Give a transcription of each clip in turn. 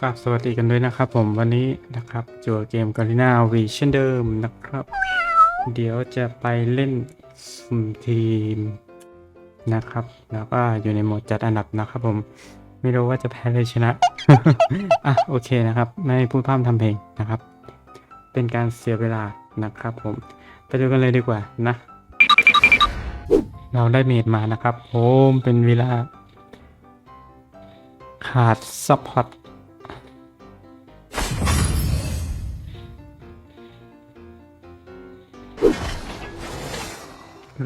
กับสวัสดีกันด้วยนะครับผมวันนี้นะครับจัวเกมกอริน่าวีเช่นเดิมนะครับ เดี๋ยวจะไปเล่นสุ่มทีมนะครับ แล้วก็อยู่ในโหมดจัดอันดับนะครับผมไม่รู้ว่าจะแพ้หรือชนะอะโอเคนะครับ ไม่พูดพร่ำทำเพลงนะครับ เป็นการเสียเวลานะครับผมไปดูกันเลยดีกว่านะ เราได้เมดมานะครับโอ้มเป็นเวลาขาดซัพพอร์ต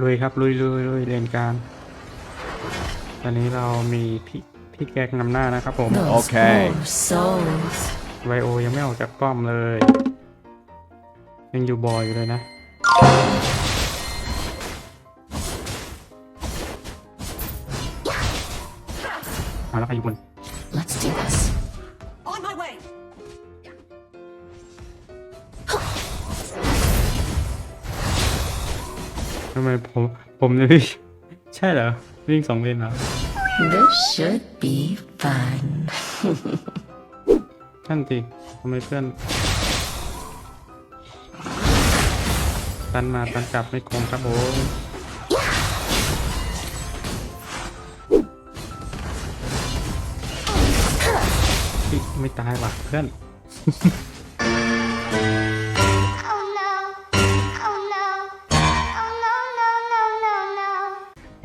ลุยครับลุยลุยลุยเลนกลางตอนนี้เรามีพี่พี่แก๊กนำหน้านะครับผม Those Okay. poor souls. ไวโอยังไม่ออกจากป้อมเลย ยังอยู่บอยอยู่เลยนะ มาแล้วใครอยู่บน ทำไมผมผมเนี่ยพี่ใช่เหรอวิ่งสองเลนเหรอ This should be fun. ท่านสิทำไมเพื่อนตันมาตันกลับไม่คงครับผมอิไม่ตายว่ะเพื่อน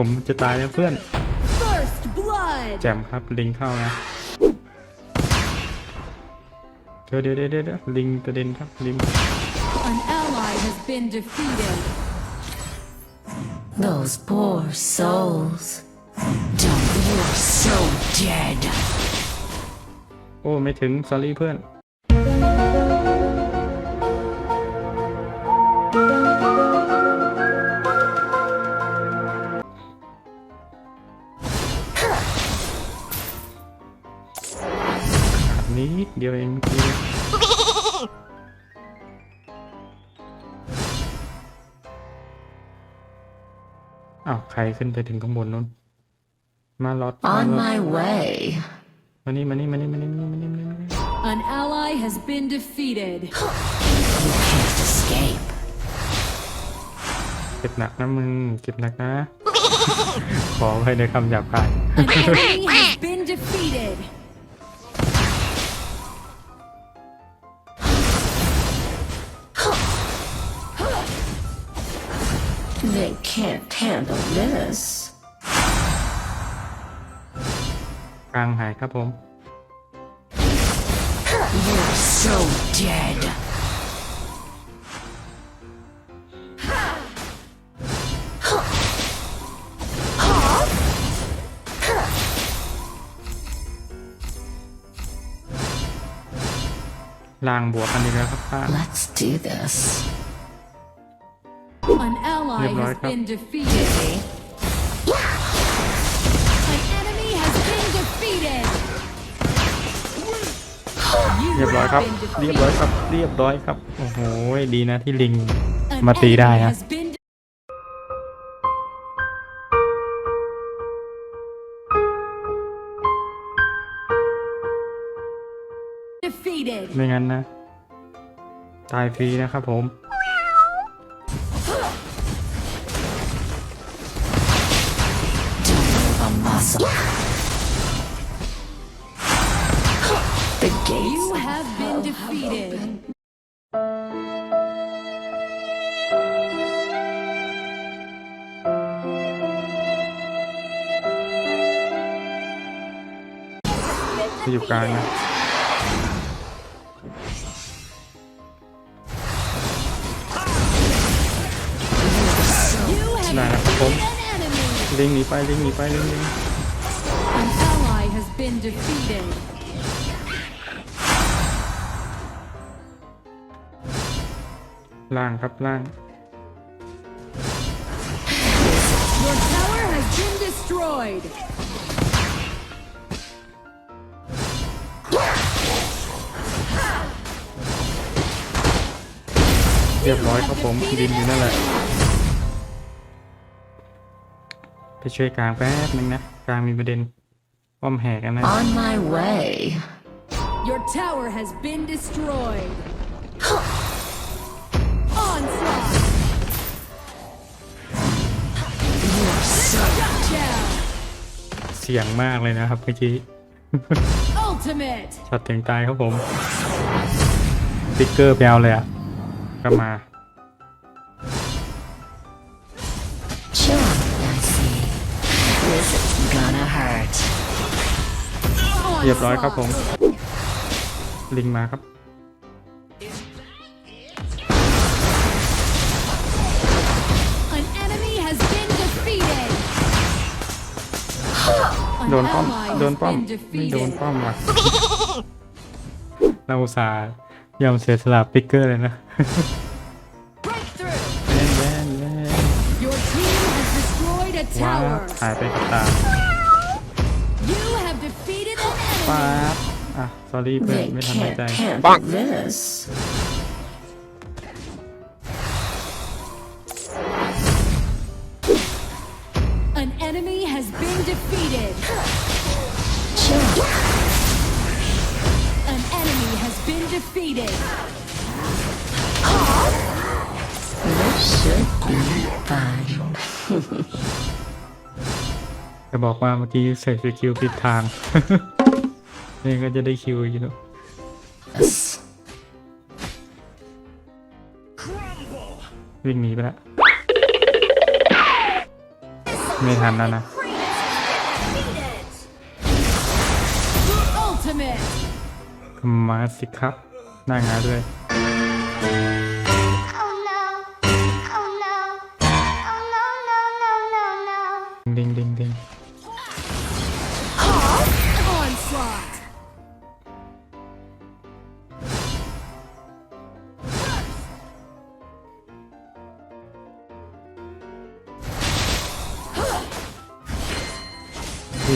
ผมจะตายแล้วเพื่อน First blood. แจมครับลิงเข้านะเดี๋ยวเดี๋ยวเดี๋ยวเดี๋ยวลิงกระเด็นครับลิง An ally has been defeated. Those poor souls. Don't look so dead. โอ้ ไม่ถึง s อรี่เพื่อน อ้าวใครขึ้นไปถึงข้างบนนู้น มาลอดมา On ลอด my way. มานี่มานี่มานี่มานี่มานี่มานี่มานี่ An ally has been defeated. You can't escape. เจ็บหนักนะมึงเจ็บหนักนะ ขอไว้ในคำหยาบคาย An enemy has been defeated. They can't handle this. กลางหายครับผม You're so dead. ล่างบวกกันอีกแล้วครับป้า Let's do this. An ally Yep, has right up. been defeated. An enemy has been defeated. You เรียบร้อย have ครับ been เรียบร้อย defeated. ครับ เรียบร้อยครับ โอ้โหดีนะที่ลิง An มาตีได้ enemy ฮะ has been defeated. ไม่งั้นนะ ตายฟรีนะครับผม defeated. จะอยู่กลางนะ You have Nah, defeated không. an enemy. ลิงหนีไปลิงหนีไปลิงหนี An ally has been defeated. ล่างครับล่าง Your tower has been destroyed. เรียบร้อยครับผมดินอยู่นั่นแหละ ไปช่วยกลางแป๊บนึงนะ กลางมีประเด็นป้อมแหกกันนะ on my way. Your tower has been destroyed. Onslaught. Shut down. เสียงมากเลยนะครับเมื่อกี้ Ultimate. ช็อตถึงตายครับผมสติ๊กเกอร์ไปเอาเลยอะ ก็มา Chill, Nancy. This is gonna hurt. เรียบร้อยครับผม ลิงมาครับ โดน An ป้อม ally โดน has ป้อม been ไม่โดน defeated. ป้อมว่ะเราอุตส่าห์ยอมเสียสละปิกเกอร์เลยนะ Breakthrough. แว่นแว่นแว่น Your team has destroyed a ว้า tower. หายไปกับตา You have defeated an ป๊า enemy. บอะ s อรี่เพื่อน They ไม่ทันหาย can't ใจ จะบอกว่าเมื่อกี้ใส่สกิลผิดทาง นี่ก็จะได้คิวอยู่เนอะ Yes. วิ่งหนีไปแล้ว ไม่ทันแล้วนะ Ultimate. มาสิครับหน้างานด้วย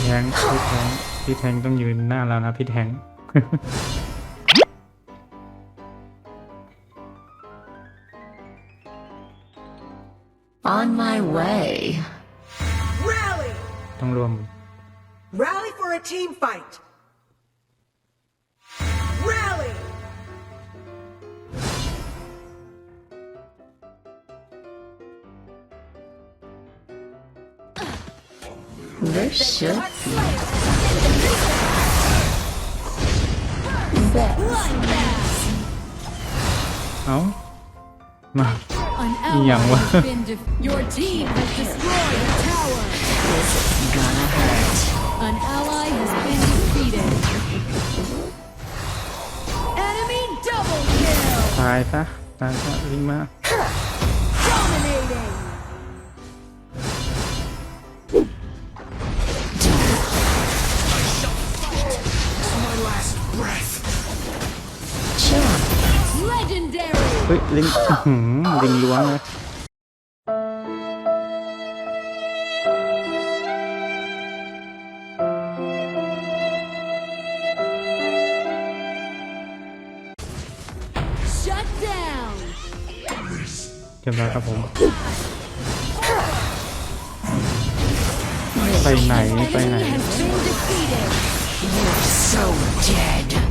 แทงพี่แทงพี่แทงต้องยืนหน้าเรานะพี่แทง On my way. Rally! ต้องรวม Rally for a team fight! This should be best. Bloodbath. เอ้า มา An Yang ally wa. has been def- Your team has destroyed a tower. This is gonna hurt. An ally has been defeated. Enemy double kill. ตายซะตายซะลิงมา เฮ้ย ลิงอื้อหือลิงล้วงเลย Shut down. เรียบร้อยครับผม ไปไหน ไปไหน Enemy has been defeated. You're so dead.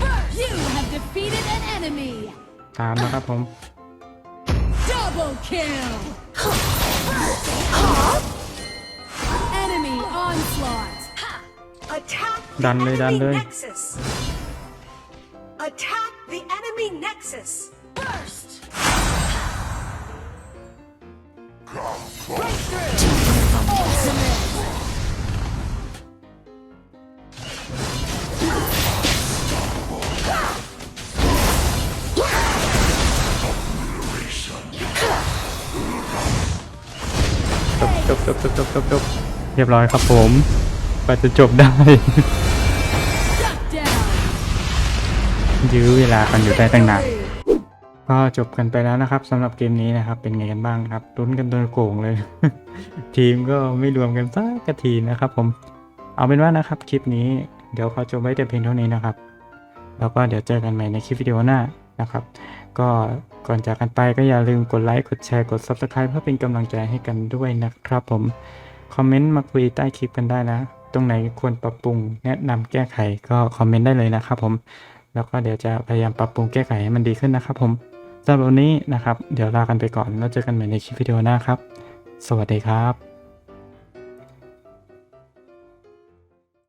ตามนะครับผม Double kill. Enemy onslaught. Attack the Done เลย, done enemy เลย nexus! จบจบจบจบจบเรียบร้อยครับผมกว่าจะจบได้ ยื้อเวลากันอยู่ได้ตั้งนานก็จบกันไปแล้วนะครับสำหรับเกมนี้นะครับ เป็นไงกันบ้างครับลุ้นกันตัวโก่งเลย ทีมก็ไม่รวมกันสักกะทีนะครับ ผมเอาเป็นว่านะครับคลิปนี้เดี๋ยวขอจบไว้แต่เพียงเท่านี้นะครับ แล้วก็เดี๋ยวเจอกันใหม่ในคลิปวิดีโอหน้านะครับ ก็ก่อนจากกันไปก็อย่าลืมกดไลค์ กดแชร์ กด Subscribe เพื่อเป็นกำลังใจให้กันด้วยนะครับผม คอมเมนต์มาคุยใต้คลิปกันได้นะ ตรงไหนควรปรับปรุงแนะนำแก้ไขก็คอมเมนต์ได้เลยนะครับผม แล้วก็เดี๋ยวจะพยายามปรับปรุงแก้ไขให้มันดีขึ้นนะครับผมสำหรับวันนี้นะครับ เดี๋ยวลากันไปก่อนแล้วเจอกันใหม่ในคลิปวิดีโอหน้าครับ สวัสดีครับ